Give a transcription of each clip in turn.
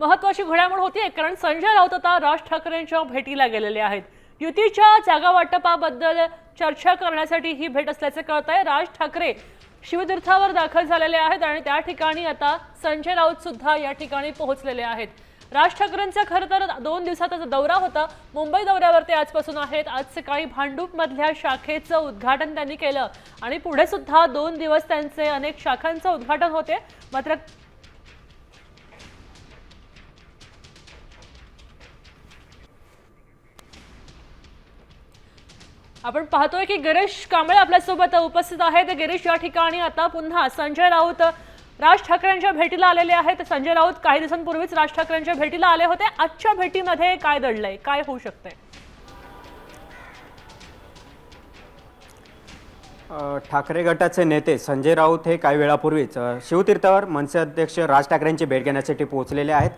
महत्वाची घडामोड होती कारण संजय राऊत आता राज ठाकरेंच्या भेटीला गेलेले आहेत. युतीच्या जागा वाटपाबद्दल चर्चा करण्यासाठी ही भेट असल्याचे कळत आहे राज ठाकरे शिवतीर्थावर दाखल झालेले आहेत आणि त्या ठिकाणी आता संजय राऊत सुद्धा या ठिकाणी पोहोचलेले आहेत. राज ठाकरेंचा खरं तर दोन दिवसाचा दौरा होता. मुंबई दौऱ्यावर ते आजपासून आहेत. आज सकाळी भांडूपमधल्या शाखेचं उद्घाटन त्यांनी केलं आणि पुढे सुद्धा दोन दिवस त्यांचे अनेक शाखांचं उद्घाटन होते. मात्र आपण पाहतोय की गिरीश कांबळे आपल्यासोबत उपस्थित आहेत. गिरीश या ठिकाणी आता पुन्हा संजय राऊत राज ठाकरेंच्या भेटीला आलेले आहेत. संजय राऊत काही दिवसांपूर्वीच राज ठाकरेंच्या भेटीला आले होते. आजच्या भेटीमध्ये काय दडलंय काय होऊ शकतंय? ठाकरे गटाचे नेते संजय राऊत हे काही वेळापूर्वीच शिवतीर्थावर मनसे अध्यक्ष राज ठाकरेंची भेट घेण्यासाठी पोहोचलेले आहेत.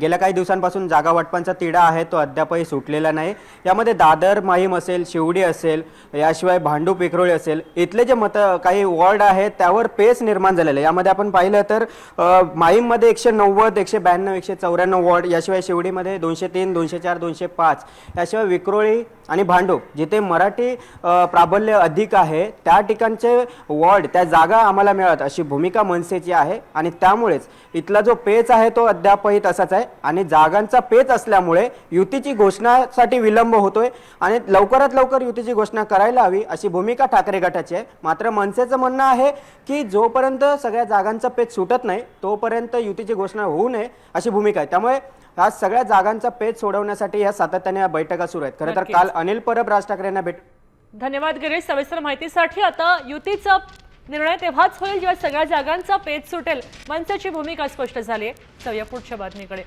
गेल्या काही दिवसांपासून जागा वाटपांचा तिढा आहे तो अद्यापही सुटलेला नाही. यामध्ये दादर माहीम असेल शिवडी असेल याशिवाय भांडू पिकरोळी असेल इथले जे मत काही वॉर्ड आहेत त्यावर पेच निर्माण झालेलं आहे. यामध्ये आपण पाहिलं तर माहीममध्ये एकशे नव्वद एकशे ब्याण्णव एकशे चौऱ्याण्णव वॉर्ड याशिवाय शिवडीमध्ये दोनशे तीन दोनशे चार दोनशे पाच याशिवाय विक्रोळी आणि भांडूप जिथे मराठी प्राबल्य अधिक आहे त्या ठिकाणचे वॉर्ड त्या जागा आम्हाला मिळत अशी भूमिका मनसेची आहे. आणि त्यामुळेच इथला जो पेच आहे तो अद्यापही तसाच आहे. आणि जागांचा पेच असल्यामुळे युतीची घोषणासाठी विलंब होतोय. आणि लवकरात लवकर युतीची घोषणा करायला हवी अशी भूमिका ठाकरे गटाची आहे. मात्र मनसेचं म्हणणं आहे की जोपर्यंत सगळ्या जागांचा पेच सुटत नाही तोपर्यंत युतीची घोषणा होऊ नये अशी भूमिका आहे. त्यामुळे ह्या सगळ्या जागांचा पेच सोडवण्यासाठी या सातत्याने या बैठका सुरू आहेत. खरं तर. काल अनिल परब राज ठाकरे यांना भेट धन्यवाद गिरीश सविस्तर माहितीसाठी. आता युतीचा निर्णय तेव्हाच होईल जेव्हा सगळ्या जागांचा पेच सुटेल. मनसेची भूमिका स्पष्ट झाली आहे. जाऊया पुढच्या बातमीकडे.